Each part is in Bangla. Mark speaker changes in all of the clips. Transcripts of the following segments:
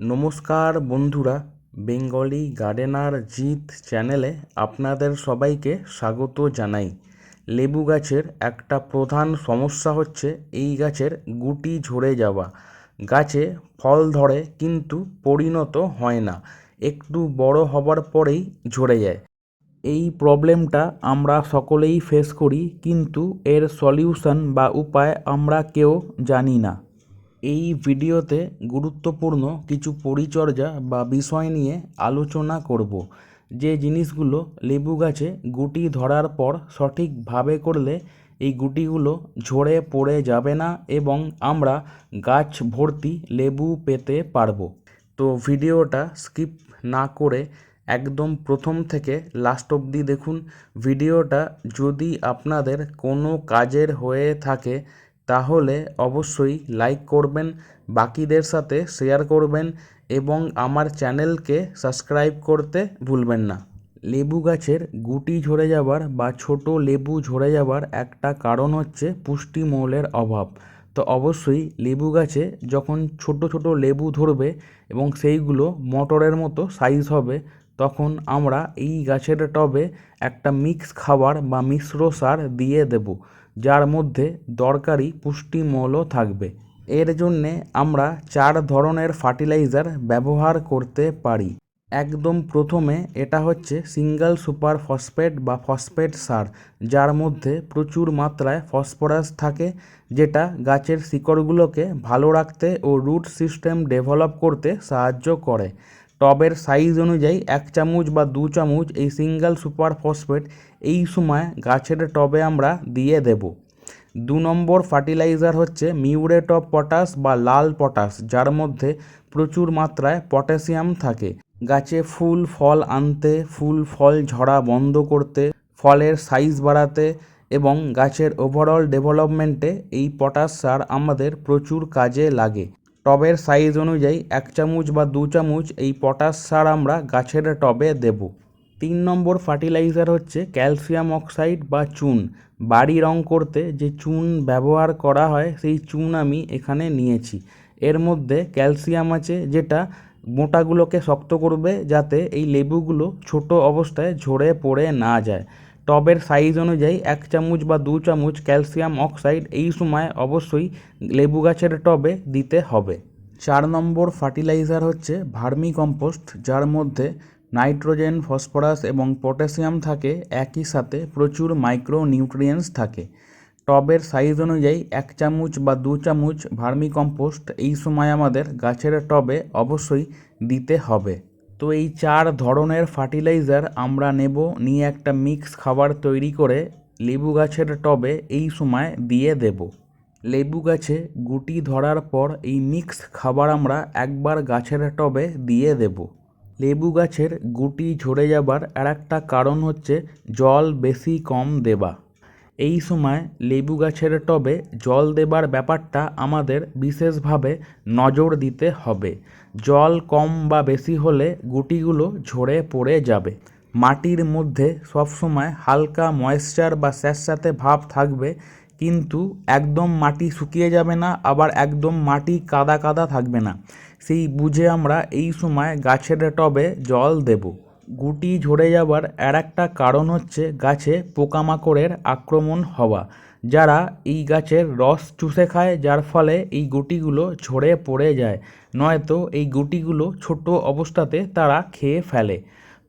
Speaker 1: নমস্কার বন্ধুরা, বেঙ্গলি গার্ডেনার জিৎ চ্যানেলে আপনাদের সবাইকে স্বাগত জানাই। লেবু গাছের একটা প্রধান সমস্যা হচ্ছে এই গাছের গুটি ঝরে যাওয়া। গাছে ফল ধরে কিন্তু পরিণত হয় না, একটু বড় হবার পরেই ঝরে যায়। এই প্রবলেমটা আমরা সকলেই ফেস করি, কিন্তু এর সলিউশন বা উপায় আমরা কেউ জানি না। এই ভিডিওতে গুরুত্বপূর্ণ কিছু পরিচর্যা বা বিষয় নিয়ে আলোচনা করব। যে জিনিসগুলো লেবু গাছে গুটি ধরার পর সঠিকভাবে করলে এই গুটিগুলো ঝরে পড়ে যাবে না এবং আমরা গাছ ভর্তি লেবু পেতে পারব। তো ভিডিওটা স্কিপ না করে একদম প্রথম থেকে লাস্ট অবধি দেখুন। ভিডিওটা যদি আপনাদের কোনো কাজের হয়ে থাকে তাহলে অবশ্যই লাইক করবেন, বাকিদের সাথে শেয়ার করবেন এবং আমার চ্যানেলকে সাবস্ক্রাইব করতে ভুলবেন না। লেবু গাছের গুটি ঝরে যাবার বা ছোট লেবু ঝরে যাবার একটা কারণ হচ্ছে পুষ্টিমূলের অভাব। তো অবশ্যই লেবু গাছে যখন ছোট ছোট লেবু ধরবে এবং সেইগুলো মটরের মতো সাইজ হবে, তখন আমরা এই গাছের টবে একটা মিক্স খাবার বা মিশ্র সার দিয়ে দেব। যার মধ্যে দরকারি পুষ্টিমূলও থাকবে। এর জন্যে আমরা চার ধরনের ফার্টিলাইজার ব্যবহার করতে পারি। একদম প্রথমে এটা হচ্ছে সিঙ্গেল সুপার ফসফেট বা ফসফেট সার, যার মধ্যে প্রচুর মাত্রায় ফসফরাস থাকে, যেটা গাছের শিকড়গুলোকে ভালো রাখতে ও রুট সিস্টেম ডেভেলপ করতে সাহায্য করে। টবের সাইজ অনুযায়ী এক চামচ বা দু চামচ এই সিঙ্গেল সুপার ফসফেট এই সময় গাছের টবে আমরা দিয়ে দেব। দু নম্বর ফার্টিলাইজার হচ্ছে মিউরেট অফ পটাশ বা লাল পটাশ, যার মধ্যে প্রচুর মাত্রায় পটাশিয়াম থাকে। গাছে ফুল, ফল আনতে, ফুল, ফল ঝরা বন্ধ করতে, ফলের সাইজ বাড়াতে এবং গাছের ওভারঅল ডেভেলপমেন্টে এই পটাশ সার আমাদের প্রচুর কাজে লাগে। টবের সাইজ অনুযায়ী এক চামচ বা দু চামচ এই পটাশ সার আমরা গাছের টবে দেব। তিন নম্বর ফার্টিলাইজার হচ্ছে ক্যালসিয়াম অক্সাইড বা চুন। বাড়ি রং করতে যে চুন ব্যবহার করা হয়, সেই চুন আমি এখানে নিয়েছি। এর মধ্যে ক্যালসিয়াম আছে যেটা মোটাগুলোকে শক্ত করবে যাতে এই লেবুগুলো ছোট অবস্থায় ঝরে পড়ে না যায়। টবের সাইজ অনুযায়ী এক চামচ বা দু চামচ ক্যালসিয়াম অক্সাইড এই সময় অবশ্যই লেবু গাছের টবে দিতে হবে। চার নম্বর ফার্টিলাইজার হচ্ছে ভার্মি কম্পোস্ট যার মধ্যে নাইট্রোজেন ফসফরাস এবং পটাশিয়াম থাকে, একই সাথে প্রচুর মাইক্রো নিউট্রিয়েন্টস থাকে। টবের সাইজ অনুযায়ী এক চামচ বা দু চামচ ভার্মি কম্পোস্ট এই সময় আমাদের গাছের টবে অবশ্যই দিতে হবে। তো এই চার ধরনের ফার্টিলাইজার আমরা নেব, নিয়ে একটা মিক্স খাবার তৈরি করে লেবু গাছের টবে এই সময় দিয়ে দেব। লেবু গাছে গুটি ধরার পর এই মিক্স খাবার আমরা একবার গাছের টবে দিয়ে দেব। লেবু গাছের গুটি ঝরে যাবার আর একটা কারণ হচ্ছে জল বেশি কম দেবা। এই সময় লেবু গাছের টবে জল দেবার ব্যাপারটা আমাদের বিশেষভাবে নজর দিতে হবে। জল কম বা বেশি হলে গুটিগুলো ঝরে পড়ে যাবে। মাটির মধ্যে সবসময় হালকা ময়েশ্চার বা স্যাঁতস্যাঁতে ভাব থাকবে, কিন্তু একদম মাটি শুকিয়ে যাবে না, আবার একদম মাটি কাদা কাদা থাকবে না। সেই বুঝে আমরা এই সময় গাছের টবে জল দেবো। গুটি ঝরে যাবার আর একটা কারণ হচ্ছে গাছে পোকামাকড়ের আক্রমণ হওয়া। যারা এই গাছের রস চুষে খায়, যার ফলে এই গুটিগুলো ঝরে পড়ে যায়। নয়তো এই গুটিগুলো ছোট অবস্থাতে তারা খেয়ে ফেলে।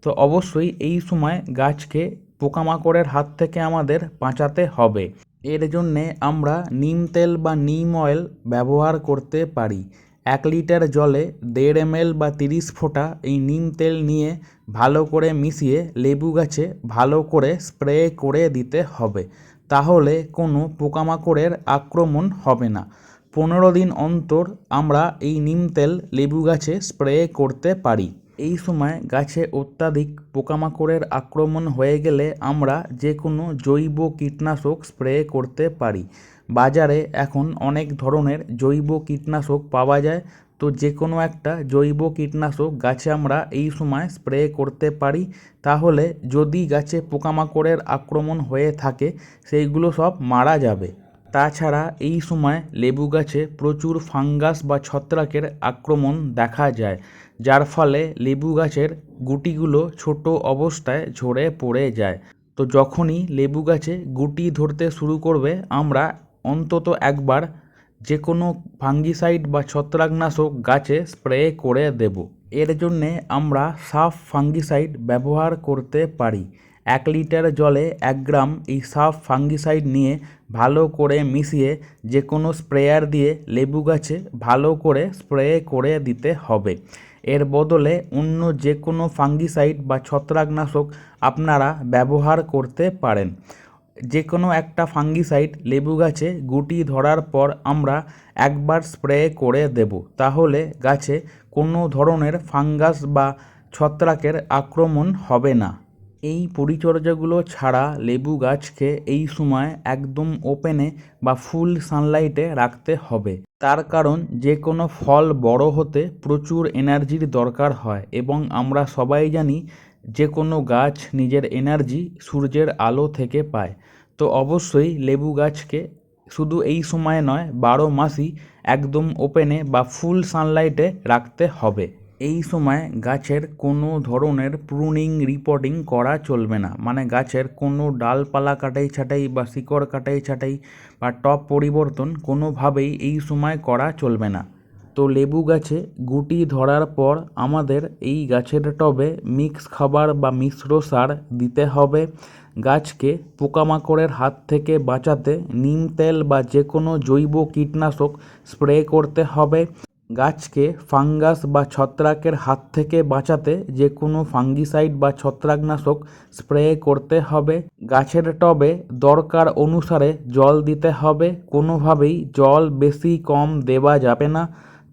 Speaker 1: তো অবশ্যই এই সময় গাছকে পোকামাকড়ের হাত থেকে আমাদের বাঁচাতে হবে। এর জন্যে আমরা নিম তেল বা নিম অয়েল ব্যবহার করতে পারি। এক লিটার জলে দেড় এমএল বা তিরিশ ফোঁটা এই নিম তেল নিয়ে ভালো করে মিশিয়ে লেবু গাছে ভালো করে স্প্রে করে দিতে হবে। তাহলে কোনো পোকামাকড়ের আক্রমণ হবে না। পনেরো দিন অন্তর আমরা এই নিম তেল লেবু গাছে স্প্রে করতে পারি। এই সময় গাছে অত্যাধিক পোকামাকড়ের আক্রমণ হয়ে গেলে আমরা যে কোনো জৈব কীটনাশক স্প্রে করতে পারি। বাজারে এখন অনেক ধরনের জৈব কীটনাশক পাওয়া যায়। তো যে কোনো একটা জৈব কীটনাশক গাছে আমরা এই সময় স্প্রে করতে পারি। তাহলে যদি গাছে পোকামাকড়ের আক্রমণ হয়ে থাকে, সেইগুলো সব মারা যাবে। তাছাড়া এই সময় লেবু গাছে প্রচুর ফাঙ্গাস বা ছত্রাকের আক্রমণ দেখা যায়, যার ফলে লেবু গাছের গুটিগুলো ছোট অবস্থায় ঝরে পড়ে যায়। তো যখনই লেবু গাছে গুটি ধরতে শুরু করবে, আমরা অন্তত একবার যে কোনো ফাঙ্গিসাইড বা ছত্রাকনাশক গাছে স্প্রে করে দেব। এর জন্যে আমরা সাফ ফাঙ্গিসাইড ব্যবহার করতে পারি। এক লিটার জলে এক গ্রাম এই সাফ ফাঙ্গিসাইড নিয়ে ভালো করে মিশিয়ে যে কোনো স্প্রেয়ার দিয়ে লেবু গাছে ভালো করে স্প্রে করে দিতে হবে। এর বদলে অন্য যে কোনো ফাঙ্গিসাইড বা ছত্রাকনাশক আপনারা ব্যবহার করতে পারেন। যে কোনো একটা ফাঙ্গিসাইড লেবু গাছে গুটি ধরার পর আমরা একবার স্প্রে করে দেব। তাহলে গাছে কোনো ধরনের ফাঙ্গাস বা ছত্রাকের আক্রমণ হবে না। এই পরিচর্যাগুলো ছাড়া লেবু গাছকে এই সময় একদম ওপেনে বা ফুল সানলাইটে রাখতে হবে। তার কারণ যে কোনো ফল বড় হতে প্রচুর এনার্জির দরকার হয় এবং আমরা সবাই জানি যে কোনো গাছ নিজের এনার্জি সূর্যের আলো থেকে পায়। তো অবশ্যই লেবু গাছকে শুধু এই সময় নয়, বারো মাসই একদম ওপেনে বা ফুল সানলাইটে রাখতে হবে। এই সময় গাছের কোনো ধরনের প্রুনিং রিপোর্টিং করা চলবে না। মানে গাছের কোনো ডালপালা কাটাই ছাটাই বা শিকড় কাটাই ছাটাই বা টপ পরিবর্তন কোনোভাবেই এই সময় করা চলবে না। তো লেবু গাছে গুটি ধরার পর আমাদের এই গাছের টবে মিক্স খাবার বা মিশ্র সার দিতে হবে। গাছকে পোকামাকড়ের হাত থেকে বাঁচাতে নিম তেল বা যে কোনো জৈব কীটনাশক স্প্রে করতে হবে। গাছকে ফাঙ্গাস বা ছত্রাকের হাত থেকে বাঁচাতে যে কোনো ফাঙ্গিসাইড বা ছত্রাকনাশক স্প্রে করতে হবে। গাছের টবে দরকার অনুসারে জল দিতে হবে। কোনোভাবেই জল বেশি কম দেওয়া যাবে না।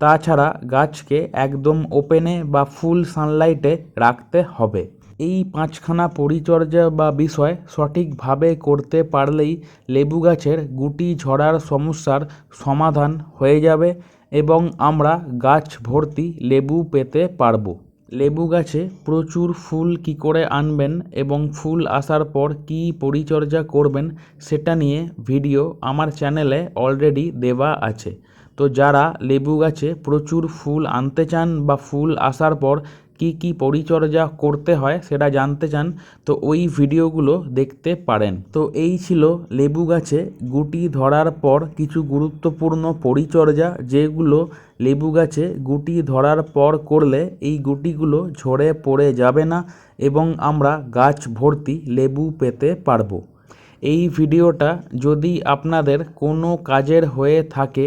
Speaker 1: তাছাড়া গাছকে একদম ওপেনে বা ফুল সানলাইটে রাখতে হবে। এই পাঁচখানা পরিচর্যা বা বিষয় সঠিকভাবে করতে পারলেই লেবু গাছের গুটি ঝরার সমস্যার সমাধান হয়ে যাবে এবং আমরা গাছ ভর্তি লেবু পেতে পারব। লেবু গাছে প্রচুর ফুল কি করে আনবেন এবং ফুল আসার পর কী পরিচর্যা করবেন সেটা নিয়ে ভিডিও আমার চ্যানেলে অলরেডি দেওয়া আছে। তো যারা লেবু গাছে প্রচুর ফুল আনতে চান বা ফুল আসার পর কী কী পরিচর্যা করতে হয় সেটা জানতে চান, তো ওই ভিডিওগুলো দেখতে পারেন। তো এই ছিল লেবু গাছে গুটি ধরার পর কিছু গুরুত্বপূর্ণ পরিচর্যা, যেগুলো লেবু গাছে গুটি ধরার পর করলে এই গুটিগুলো ঝরে পড়ে যাবে না এবং আমরা গাছ ভর্তি লেবু পেতে পারব। এই ভিডিওটা যদি আপনাদের কোনো কাজের হয়ে থাকে